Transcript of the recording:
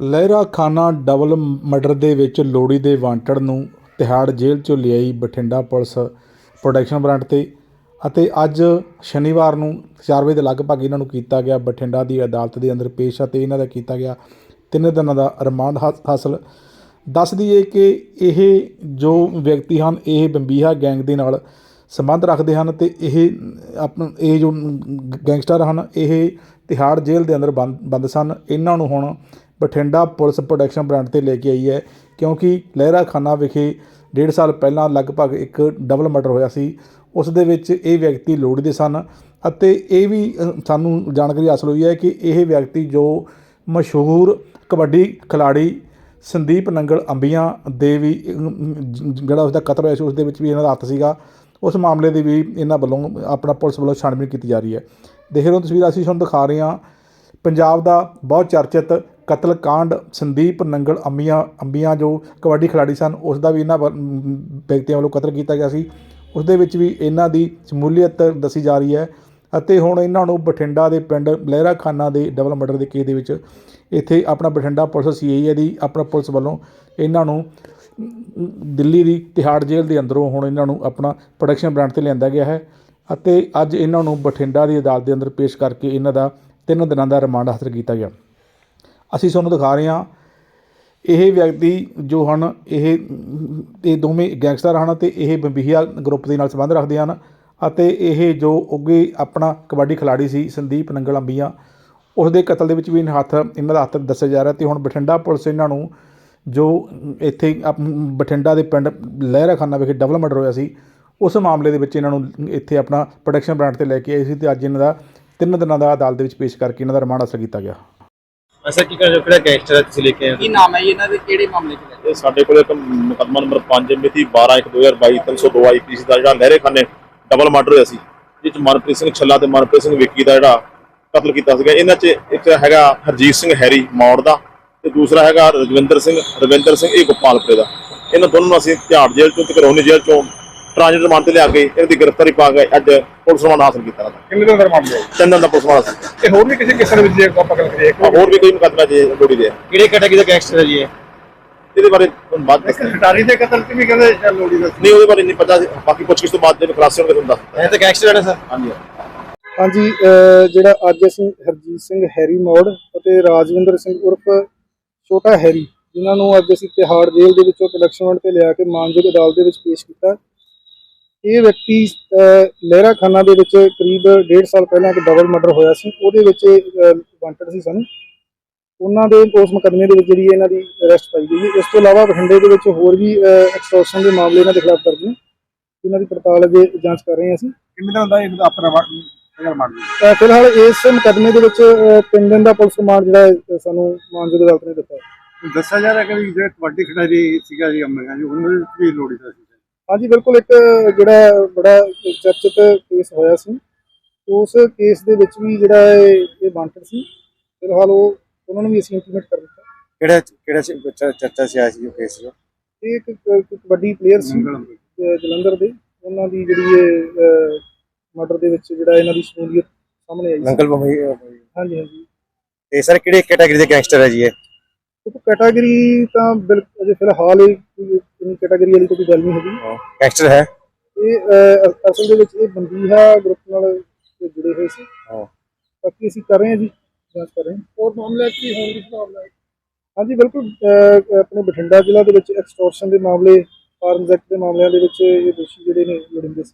ਲਹਿਰਾ ਖਾਨਾ double murder ਦੇ ਵਿੱਚ ਲੋੜੀ ਦੇ ਵਾਂਟਡ ਨੂੰ ਤਿਹਾੜ ਜੇਲ੍ਹ ਚੋਂ ਲਿਆਈ ਬਠਿੰਡਾ ਪੁਲਿਸ ਪ੍ਰੋਟੈਕਸ਼ਨ ਬ੍ਰਾਂਚ ਤੇ ਅਤੇ ਅੱਜ ਸ਼ਨੀਵਾਰ ਨੂੰ 4 ਵਜੇ ਦੇ ਲਗਭਗ ਇਹਨਾਂ ਨੂੰ ਕੀਤਾ ਗਿਆ, ਬਠਿੰਡਾ ਦੀ ਅਦਾਲਤ ਦੇ ਅੰਦਰ ਪੇਸ਼ ਅਤੇ ਇਹਨਾਂ ਦਾ ਕੀਤਾ ਗਿਆ ਤਿੰਨ ਦਿਨਾਂ ਦਾ ਰਿਮਾਂਡ ਹਾ- ਹਾਸਲ। ਦੱਸ ਦਈਏ ਕਿ ਇਹ ਜੋ ਵਿਅਕਤੀ ਹਨ, ਇਹ ਬੰਬੀਹਾ ਗੈਂਗ ਦੇ ਨਾਲ ਸੰਬੰਧ ਰੱਖਦੇ ਹਨ ਤੇ ਇਹ ਆਪਣਾ ਇਹ ਜੋ ਗੈਂਗਸਟਰ ਹਨ, ਇਹ ਤਿਹਾੜ ਜੇਲ੍ਹ ਦੇ ਅੰਦਰ ਬੰਦ ਬੰਦ ਸਨ। ਇਹਨਾਂ ਨੂੰ ਹੁਣ ਬਠਿੰਡਾ ਪੁਲਿਸ ਪ੍ਰੋਟੈਕਸ਼ਨ ਬ੍ਰਾਂਡ ਤੇ ਲੈ ਕੇ ਆਈ ਹੈ ਕਿਉਂਕਿ ਲਹਿਰਾ ਖਾਨਾ ਵਿਖੇ ਡੇਢ ਸਾਲ ਪਹਿਲਾਂ ਲਗਭਗ ਇੱਕ ਡਬਲ ਮਰਡਰ ਹੋਇਆ ਸੀ। ਉਸ ਦੇ ਵਿੱਚ ਇਹ ਵਿਅਕਤੀ ਲੋੜਦੇ ਸਨ ਅਤੇ ਇਹ ਵੀ ਸਾਨੂੰ ਜਾਣਕਾਰੀ ਹਾਸਲ ਹੋਈ ਹੈ ਕਿ ਇਹ ਵਿਅਕਤੀ ਜੋ ਮਸ਼ਹੂਰ ਕਬੱਡੀ ਖਿਲਾੜੀ ਸੰਦੀਪ ਨੰਗਲ ਅੰਬੀਆਂ ਦੇ ਵੀ ਅਮ, ਜ- ਜਿਹੜਾ ਉਸਦਾ ਕਤਲ ਹੋਇਆ ਸੀ ਉਸ ਦੇ ਵਿੱਚ ਵੀ ਇਹਨਾਂ ਦਾ ਹੱਥ ਸੀਗਾ। ਉਸ ਮਾਮਲੇ ਦੀ ਵੀ ਇਹਨਾਂ ਵੱਲੋਂ ਆਪਣਾ ਪੁਲਿਸ ਵੱਲੋਂ ਛਾਣਬੀਣ ਕੀਤੀ ਜਾ ਰਹੀ ਹੈ। ਦੇਖ ਰਹੇ ਹੋ ਤਸਵੀਰ ਅਸੀਂ ਤੁਹਾਨੂੰ ਦਿਖਾ ਰਹੇ ਹਾਂ। ਪੰਜਾਬ ਦਾ ਬਹੁਤ ਚਰਚਿਤ ਕਤਲ ਕਾਂਡ, ਸੰਦੀਪ, ਨੰਗਲ ਅੰਬੀਆਂ ਅੰਬੀਆਂ ਜੋ ਕਬੱਡੀ ਖਿਡਾਰੀ ਸਨ, ਉਸ ਦਾ ਵੀ ਇਹਨਾਂ ਵੱਲ- ਵਿਅਕਤੀਆਂ ਵੱਲੋਂ ਕਤਲ ਕੀਤਾ ਗਿਆ ਸੀ। ਉਸ ਦੇ ਵਿੱਚ ਵੀ ਇਹਨਾਂ ਦੀ ਸ਼ਮੂਲੀਅਤ ਦੱਸੀ ਜਾ ਰਹੀ ਹੈ ਅਤੇ ਹੁਣ ਇਹਨਾਂ ਨੂੰ ਬਠਿੰਡਾ ਦੇ ਪਿੰਡ ਲਹਿਰਾ ਖਾਨਾ ਦੇ ਡਬਲ ਮਰਡਰ ਦੇ ਕੇਸ ਦੇ ਵਿੱਚ ਇੱਥੇ ਆਪਣਾ ਬਠਿੰਡਾ ਪੁਲਿਸ ਸੀਆਈ ਹੈ ਦੀ, ਆਪਣਾ ਪੁਲਿਸ ਵੱਲੋਂ ਇਹਨਾਂ ਨੂੰ ਦਿੱਲੀ ਦੀ ਤਿਹਾੜ ਜੇਲ੍ਹ ਦੇ ਅੰਦਰੋਂ ਹੁਣ ਇਹਨਾਂ ਨੂੰ ਆਪਣਾ ਪ੍ਰੋਡਕਸ਼ਨ ਬ੍ਰਾਂਡ ਤੇ ਲਿਆਂਦਾ ਗਿਆ ਹੈ ਅਤੇ ਅੱਜ ਇਹਨਾਂ ਨੂੰ ਬਠਿੰਡਾ ਦੀ ਅਦਾਲਤ ਦੇ ਅੰਦਰ ਪੇਸ਼ ਕਰਕੇ ਇਹਨਾਂ ਦਾ ਤਿੰਨ ਦਿਨਾਂ ਦਾ ਰਿਮਾਂਡ ਹਾਸਲ ਕੀਤਾ ਗਿਆ। ਅਸੀਂ ਤੁਹਾਨੂੰ ਦਿਖਾ ਰਹੇ ਹਾਂ। ਇਹ ਵਿਅਕਤੀ ਜੋ ਹਨ, ਇਹ ਇਹ ਦੋਵੇਂ ਗੈਂਗਸਟਰ ਹਨ ਅਤੇ ਇਹ ਬੰਬੀਹਾ ਗਰੁੱਪ ਦੇ ਨਾਲ ਸੰਬੰਧ ਰੱਖਦੇ ਹਨ ਅਤੇ ਇਹ ਜੋ ਉੱਗੇ ਆਪਣਾ ਕਬੱਡੀ ਖਿਲਾੜੀ ਸੀ, ਸੰਦੀਪ ਨੰਗਲ ਅੰਬੀਆਂ ਉਸ ਦੇ ਕਤਲ ਦੇ ਵਿੱਚ ਵੀ ਇਹਨਾਂ ਹੱਥ, ਇਹਨਾਂ ਦਾ ਹੱਥ ਦੱਸਿਆ ਜਾ ਰਿਹਾ ਤੇ ਹੁਣ ਬਠਿੰਡਾ ਪੁਲਿਸ ਇਹਨਾਂ ਨੂੰ ਜੋ ਇੱਥੇ ਆਪ- ਬਠਿੰਡਾ ਦੇ ਪਿੰਡ ਲਹਿਰਾ ਖਾਨਾ ਵਿਖੇ ਡਬਲ ਮਰਡਰ ਹੋਇਆ ਸੀ, ਉਸ ਮਾਮਲੇ ਦੇ ਵਿੱਚ ਇਹਨਾਂ ਨੂੰ ਇੱਥੇ ਆਪਣਾ ਪ੍ਰੋਡਕਸ਼ਨ ਬ੍ਰਾਂਚ ਤੇ ਲੈ ਕੇ ਆਏ ਸੀ ਤੇ ਅੱਜ ਇਹਨਾਂ ਦਾ ਤਿੰਨ ਦਿਨਾਂ ਦਾ ਅਦਾਲਤ ਦੇ ਵਿੱਚ ਪੇਸ਼ ਕਰਕੇ ਇਹਨਾਂ ਦਾ ਰਿਮਾਂਡ ਹਾਸਲ ਕੀਤਾ ਗਿਆ। ਐਸਾ ਕੀ ਕਰ ਕਿਹੜਾ ਗੈਂਗਸਟਰ ਹੈ ਤੁਸੀਂ ਲੈ ਕੇ ਆਏ ਕੀ ਨਾਮ ਹੈ ਜੀ ਇਹਨਾਂ ਦੇ? ਕਿਹੜੇ ਮਾਮਲੇ 'ਚ ਹੈ ਇਹ ਸਾਡੇ ਕੋਲ ਇੱਕ ਮੁਕੱਦਮਾ ਨੰਬਰ 5 ਮਿਤੀ 12 1 2022 302 ਆਈਪੀਸੀ ਦਾ ਜਿਹੜਾ ਲਹਿਰੇ ਖਾਨੇ ਡਬਲ ਮਰਡਰ ਹੋਇਆ ਸੀ ਜਿਸ 'ਚ ਮਨਪ੍ਰੀਤ ਸਿੰਘ ਛੱਲਾ ਤੇ ਮਨਪ੍ਰੀਤ ਸਿੰਘ ਵਿੱਕੀ ਦਾ ਜਿਹੜਾ ਕਤਲ ਕੀਤਾ ਸੀਗਾ। ਇਹਨਾਂ 'ਚ ਇੱਕ ਹੈਗਾ ਹਰਜੀਤ ਸਿੰਘ ਹੈਰੀ ਮੌੜ ਦਾ ਤੇ ਦੂਸਰਾ ਹੈਗਾ ਰਜਵਿੰਦਰ ਸਿੰਘ ਰਵਿੰਦਰ ਸਿੰਘ ਇਹ ਗੋਪਾਲਪੁਰੇ ਦਾ। ਇਹਨਾਂ ਦੋਨਾਂ ਨੂੰ ਅਸੀਂ ਤਿਹਾੜ ਜੇਲ੍ਹ ਚੋਂ ਤੇ ਕਰੋਨੀ ਜੇਲ੍ਹ ਚੋਂ ਟ੍ਰਾਂਜਿਟ ਰਿਮਾਂਡ ਤੇ ਲਿਆ ਕੇ ਇਹਨਾਂ ਦੀ ਗ੍ਰਿਫਤਾਰੀ ਪਾ ਕੇ ਅੱਜ ਪੁਲਿਸ ਰਿਮਾਂਡ ਹਾਸਲ ਕੀਤਾ ਨਾ ਕਿੰਨੇ ਦਿਨ ਦਾ ਮਾਮਲਾ ਹੈ ਚੰਦਨ ਦਾ ਪੁਲਿਸ ਰਿਮਾਂਡ ਹਾਸਲ। ਤੇ ਹੋਰ ਵੀ ਕਿਸੇ ਕਿਸਮ ਵਿੱਚ ਜੇ ਆਪਾਂ ਗੱਲ ਕਰੀਏ ਹੋਰ ਵੀ ਕੋਈ ਮੁਕੱਦਮਾ ਜੇ ਲੋੜੀ ਦੇ ਆ। ਕਿਹੜੇ ਕੈਟਾਗਰੀ ਦਾ ਗੈਂਗਸਟਰ ਹੈ ਜੀ ਇਹ ਇਹਦੇ ਬਾਰੇ ਤੁਹਾਨੂੰ ਬਾਅਦ ਦੱਸਦੇ ਹਾਂ। ਖਿਡਾਰੀ ਦੇ ਕਤਲ ਤੇ ਵੀ ਕਹਿੰਦੇ ਲੋੜੀ ਦਾ ਨਹੀਂ ਉਹਦੇ ਬਾਰੇ ਨਹੀਂ ਪਤਾ ਸੀ। ਬਾਕੀ ਪੁੱਛ ਕਿਸ ਤੋਂ ਬਾਅਦ ਜਦੋਂ ਖਲਾਸੇ ਹੋਣਗੇ ਤੁਹਾਨੂੰ ਦੱਸ ਇਹ ਤਾਂ ਗੈਂਗਸਟਰ ਹੈ ਸਰ ਹਾਂਜੀ ਹਾਂਜੀ ਅਹ ਜਿਹੜਾ ਅੱਜ ਅਸੀਂ ਹਰਜੀਤ ਸਿੰਘ ਹੈਰੀ ਮੋੜ ਅਤੇ ਰਾਜਵਿੰਦਰ ਸਿੰਘ ਉਰਫ ਛੋਟਾ ਹੈਰੀ ਜਿਨ੍ਹਾਂ ਨੂੰ ਅੱਜ ਅਸੀਂ ਤਿਹਾੜ ਜੇਲ੍ਹ ਦੇ ਵਿੱਚੋਂ ਵਾਰਡ ਤੇ ਲਿਆ ਕੇ ਮਾਨਯੋਗ ਅਦਾਲਤ ਦੇ ਵਿੱਚ ਪੇਸ਼ ਕੀਤਾ ਇਹ ਵਿਅਕਤੀ ਲਹਿਰਾ ਖਾਨਾ ਦੇ ਵਿੱਚ ਕਰੀਬ 1.5 ਸਾਲ ਪਹਿਲਾਂ ਇੱਕ ਡਬਲ ਮਰਡਰ ਹੋਇਆ ਸੀ। ਉਹਦੇ ਵਿੱਚ ਵਾਂਟਡ ਸੀ ਸਾਨੂੰ। ਉਹਨਾਂ ਦੇ ਉਸ ਮੁਕੱਦਮੇ ਦੇ ਵਿੱਚ ਜਿਹੜੀ ਇਹਨਾਂ ਦੀ ਅਰੈਸਟ ਪਾਈ ਗਈ ਇਸ ਤੋਂ ਇਲਾਵਾ ਬਠਿੰਡੇ ਦੇ ਵਿੱਚ ਹੋਰ ਵੀ ਐਕਸਟੋਰਸ਼ਨ ਦੇ ਮਾਮਲੇ ਇਹਨਾਂ ਦੇ ਖਿਲਾਫ ਦਰਜ ਨੇ। ਜਿਨ੍ਹਾਂ ਦੀ ਪੜਤਾਲ ਅਜੇ ਜਾਂਚ ਕਰ ਰਹੇ ਹਾਂ ਅਸੀਂ। ਕਿੰਨੇ ਦਿਨ ਦਾ ਆਪਣਾ ਮੰਨ ਲਈ ਅਹ ਫਿਲਹਾਲ ਇਸ ਮੁਕੱਦਮੇ ਦੇ ਵਿੱਚ ਤਿੰਨ ਦਿਨ ਦਾ ਪੁਲਿਸ ਰਿਮਾਂਡ ਜਿਹੜਾ ਸਾਨੂੰ ਮਾਨਯੋਗ ਅਦਾਲਤ ਨੇ ਦਿੱਤਾ। ਦੱਸਿਆ ਜਾ ਰਿਹਾ ਕਿ ਜਿਹੜਾ ਕਬੱਡੀ ਖਿਡਾਰੀ ਸੀਗਾ ਜੀ ਅੰਮ੍ਰਿਤਾ ਜੀ ਉਹਨਾਂ ਵਿੱਚ ਵੀ ਲੋੜੀ ਦਾ ਸੀ। ਹਾਂਜੀ ਬਿਲਕੁਲ ਇੱਕ ਜਿਹੜਾ ਬੜਾ ਚਰਚਿਤ ਕੇਸ ਹੋਇਆ ਸੀ। ਉਸ ਕੇਸ ਦੇ ਵਿੱਚ ਵੀ ਜਿਹੜਾ ਹੈ ਇਹ ਵਾਂਟਡ ਸੀ। ਫਿਲਹਾਲ ਉਹ ਉਹਨਾਂ ਨੂੰ ਵੀ ਅਸੀਂ ਇੰਪਲੀਮੈਂਟ ਕਰ ਦਿੱਤਾ। ਕਿਹੜਾ ਕਿਹੜਾ ਚਰਚਾ ਸੀ ਆਇਆ ਸੀ ਜੋ ਕੇਸ ਜੋ ਇਹ ਇੱਕ ਕਬੱਡੀ ਪਲੇਅਰ ਸੀ ਜਲੰਧਰ ਦੇ। ਉਹਨਾਂ ਦੀ ਜਿਹੜੀ ਇਹ ਮਰਡਰ ਦੇ ਵਿੱਚ ਜਿਹੜਾ ਇਹਨਾਂ ਦੀ ਸ਼ਮੂਲੀਅਤ ਸਾਹਮਣੇ ਆਈ ਸੀ। ਨੰਗਲ ਬੰਬਈ ਹਾਂਜੀ ਹਾਂਜੀ। ਤੇ ਸਰ ਕਿਹੜੇ ਕੈਟਾਗਰੀ ਦੇ ਗੈਂਗਸਟਰ ਹੈ ਜੀ ਇਹ? ਉਹ ਕੈਟਾਗਰੀ ਤਾਂ ਬਿਲਕੁਲ ਅਜੇ ਫਿਲਹਾਲ ਇਹ ਕੋਈ ਕੈਟਾਗਰੀ ਵਾਲੀ ਕੋਈ ਗੱਲ ਨਹੀਂ ਹੈਗੀ। ਗੈਂਗਸਟਰ ਹੈ। ਇਹ ਅਸਲ ਦੇ ਵਿੱਚ ਇਹ ਬੰਦੀਹਾ ਗਰੁੱਪ ਨਾਲ ਇਹ ਜੁੜੇ ਹੋਏ ਸੀ। ਹਾਂ। ਬਾਕੀ ਅਸੀਂ ਕਰ ਰਹੇ ਹਾਂ ਜੀ ਜਾਂਚ ਕਰ ਰਹੇ ਹਾਂ। ਹੋਰ ਮਾਮਲੇ ਕੀ ਹੋਣ ਦੀ ਸੰਭਾਵਨਾ ਹੈ? ਹਾਂਜੀ ਬਿਲਕੁਲ ਆਪਣੇ ਬਠਿੰਡਾ ਜ਼ਿਲ੍ਹਾ ਦੇ ਵਿੱਚ ਐਕਸਟੋਰਸ਼ਨ ਦੇ ਮਾਮਲੇ ਆਰਮਜ਼ ਐਕਟ ਦੇ ਮਾਮਲਿਆਂ ਦੇ ਵਿੱਚ ਇਹ ਦੋਸ਼ੀ ਜਿਹੜੇ ਨੇ ਲੋੜੀਂਦੇ ਸੀ।